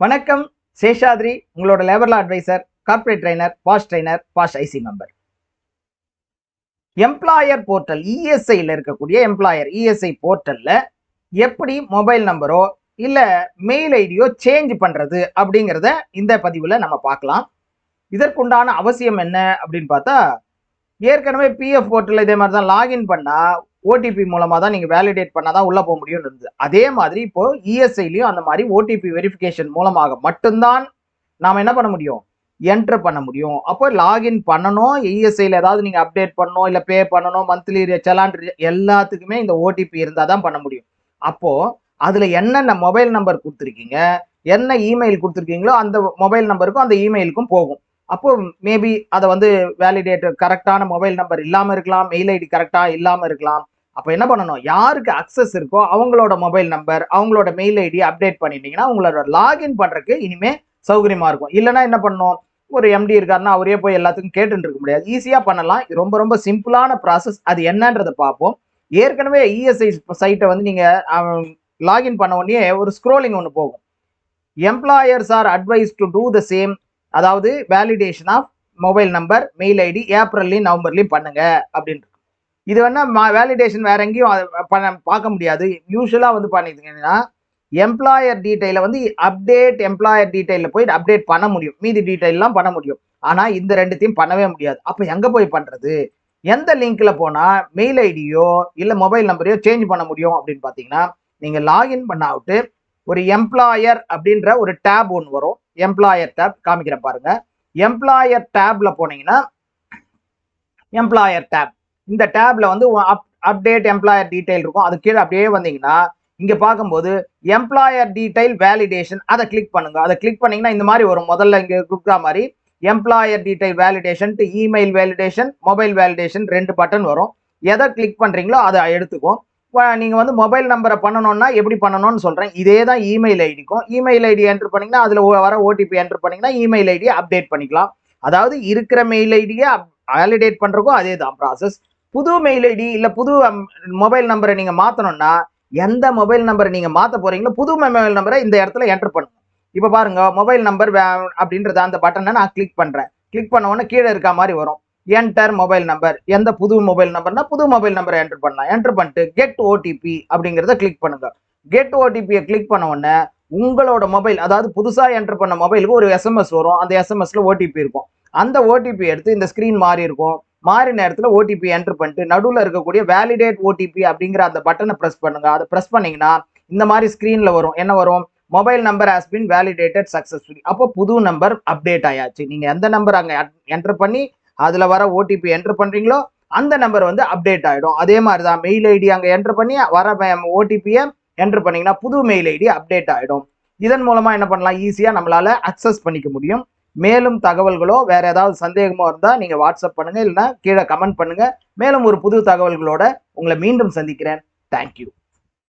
வணக்கம். சேஷாத்ரி உங்களோட லேபர்லா advisor corporate trainer POSH trainer POSH IC member employer portal இஎஸ்ஐயில் இருக்கக்கூடிய employer ESI போர்ட்டலில் எப்படி மொபைல் நம்பரோ இல்லை மெயில் ஐடியோ சேஞ்ச் பண்ணுறது அப்படிங்கிறத இந்த பதிவில் நம்ம பார்க்கலாம். இதற்குண்டான அவசியம் என்ன அப்படின்னு பார்த்தா ஏற்கனவே பிஎஃப் போர்ட்டலில் இதே மாதிரி தான் லாகின் பண்ணால் ஓடிபி மூலமாக தான் நீங்கள் வேலிடேட் பண்ணால் தான் உள்ளே போக முடியும்னு இருந்தது. அதே மாதிரி இப்போது இஎஸ்ஐலையும் அந்த மாதிரி ஓடிபி வெரிஃபிகேஷன் மூலமாக மட்டும்தான் நாம் என்ன பண்ண முடியும்? என்டர் பண்ண முடியும். அப்போ லாகின் பண்ணணும். இஎஸ்ஐயில் ஏதாவது நீங்கள் அப்டேட் பண்ணணும் இல்லை பே பண்ணணும் மந்த்லி செலான் எல்லாத்துக்குமே இந்த ஓடிபி இருந்தால் தான் பண்ண முடியும். அப்போது அதில் என்னென்ன மொபைல் நம்பர் கொடுத்துருக்கீங்க என்ன இமெயில் கொடுத்துருக்கீங்களோ அந்த மொபைல் நம்பருக்கும் அந்த இமெயிலுக்கும் போகும். அப்போ மேபி அதை வந்து வேலிடேட் கரெக்டான மொபைல் நம்பர் இல்லாமல் இருக்கலாம் மெயில் ஐடி கரெக்டாக இல்லாமல் இருக்கலாம். அப்போ என்ன பண்ணணும்? யாருக்கு அக்சஸ் இருக்கோ அவங்களோட மொபைல் நம்பர் அவங்களோட மெயில் ஐடி அப்டேட் பண்ணிட்டீங்கன்னா உங்களோட லாகின் பண்ணுறதுக்கு இனிமே சௌகரியமாக இருக்கும். இல்லைன்னா என்ன பண்ணணும்? ஒரு எம்டி இருக்காருன்னா அவரே போய் எல்லாத்துக்கும் கேட்டுட்டு இருக்க முடியாது. ஈஸியாக பண்ணலாம். ரொம்ப ரொம்ப சிம்பிளான ப்ராசஸ் அது என்னன்றதை பார்ப்போம். ஏற்கனவே இஎஸ்ஐ சைட்டை வந்து நீங்கள் லாகின் பண்ண உடனே ஒரு ஸ்க்ரோலிங் ஒன்று போகும். Employers are advise to do the same அதாவது validation of mobile number mail ID ஏப்ரல்லையும் நவம்பர்லையும் பண்ணுங்க அப்படின்னு இது வேணா வேலிடேஷன் வேற எங்கேயும் பண்ண பார்க்க முடியாது. யூஸ்வலாக வந்து பண்ணிக்கிட்டீங்கன்னா எம்ப்ளாயர் டீட்டெயிலை வந்து அப்டேட் எம்ப்ளாயர் டீட்டெயிலில் போய் அப்டேட் பண்ண முடியும். மீதி டீட்டெயிலெலாம் பண்ண முடியும். ஆனால் இந்த ரெண்டுத்தையும் பண்ணவே முடியாது. அப்போ எங்கே போய் பண்ணுறது எந்த லிங்க்கில் போனால் மெயில் ஐடியோ இல்லை மொபைல் நம்பரையோ சேஞ்ச் பண்ண முடியும் அப்படின்னு பார்த்தீங்கன்னா நீங்கள் லாகின் பண்ண அவுட்டு ஒரு எம்ப்ளாயர் அப்படின்ற ஒரு டேப் ஒன்று வரும். எம்ப்ளாயர் டேப் காமிக்கிறேன் பாருங்க. எம்ப்ளாயர் டேப்ல போனீங்கன்னா எம்ப்ளாயர் டேப் இந்த டேப்ல வந்து அப் அப்டேட் எம்ப்ளாயர் டீடைல் இருக்கும். அது கீழே அப்படியே வந்தீங்கன்னா இங்க பார்க்கும்போது எம்ப்ளாயர் டீடைல் வேலிடேஷன் அதை கிளிக் பண்ணுங்க. அதை கிளிக் பண்ணீங்கன்னா இந்த மாதிரி வரும். முதல்ல இங்க கொடுக்குற மாதிரி employer detail validation to email validation mobile validation ரெண்டு பட்டன் வரும். எதை கிளிக் பண்றீங்களோ அதை எடுத்துக்கும் நீங்கள் வந்து மொபைல் நம்பரை பண்ணணும்னா எப்படி பண்ணணும்னு சொல்கிறேன் இதே தான் இமெயில் ஐடிக்கும் இமெயில் ஐடி என்டர் பண்ணிங்கன்னா அதில் வர ஓடிபி என்டர் பண்ணிங்கன்னா இமெயில் ஐடியை அப்டேட் பண்ணிக்கலாம். அதாவது இருக்கிற மெயில் ஐடியை வேலிடேட் பண்ணுறக்கும் அதே தான் ப்ராசஸ் புது மெயில் ஐடி இல்லை புது மொபைல் நம்பரை நீங்கள் மாற்றணும்னா எந்த மொபைல் நம்பரை நீங்கள் மாற்ற போகிறீங்களோ புது மொபைல் நம்பரை இந்த இடத்துல என்டர் பண்ணுங்க. இப்போ பாருங்கள் மொபைல் நம்பர் அப்படின்றத அந்த பட்டனை நான் கிளிக் பண்ணுறேன் கிளிக் பண்ண உடனே கீழே இருக்க மாதிரி வரும். என்டர் மொபைல் நம்பர் எந்த புது மொபைல் நம்பர்னா புது மொபைல் நம்பரை என்டர் பண்ணலாம். என்டர் பண்ணிட்டு கெட் ஓடிபி அப்படிங்கிறத கிளிக் பண்ணுங்க. கெட் ஓடிபியை கிளிக் பண்ண உடனே உங்களோட மொபைல் அதாவது புதுசாக என்டர் பண்ண மொபைலுக்கு ஒரு எஸ்எம்எஸ் வரும். அந்த எஸ்எம்எஸ்ல ஓடிபி இருக்கும். அந்த ஓடிபி எடுத்து இந்த ஸ்க்ரீன் மாறி இருக்கும். மாறி நேரத்தில் ஓடிபி என்டர் பண்ணிட்டு நடுவில் இருக்கக்கூடிய வேலிடேட் ஓடிபி அப்படிங்கிற அந்த பட்டனை ப்ரெஸ் பண்ணுங்க. அதை ப்ரெஸ் பண்ணீங்கன்னா இந்த மாதிரி ஸ்க்ரீனில் வரும். என்ன வரும்? Mobile number has been validated successfully அப்போ புது நம்பர் அப்டேட் ஆயாச்சு. நீங்கள் எந்த நம்பர் அங்கே என்டர் பண்ணி அதில் வர ஓடிபி என்ட்ரு பண்ணுறீங்களோ அந்த நம்பர் வந்து அப்டேட் ஆகிடும் அதே மாதிரி தான் மெயில் ஐடி அங்கே என்ட்ரு பண்ணி வர ஓடிபியை என்ட்ரு பண்ணிங்கன்னா புது மெயில் ஐடி அப்டேட் ஆகிடும் இதன் மூலமாக என்ன பண்ணலாம்? ஈஸியாக நம்மளால் அக்சஸ் பண்ணிக்க முடியும். மேலும் தகவல்களோ வேறு ஏதாவது சந்தேகமோ இருந்தால் நீங்கள் வாட்ஸ்அப் பண்ணுங்கள் இல்லைன்னா கீழே கமெண்ட் பண்ணுங்கள் மேலும் ஒரு புது தகவல்களோட உங்களை மீண்டும் சந்திக்கிறேன். தேங்க்யூ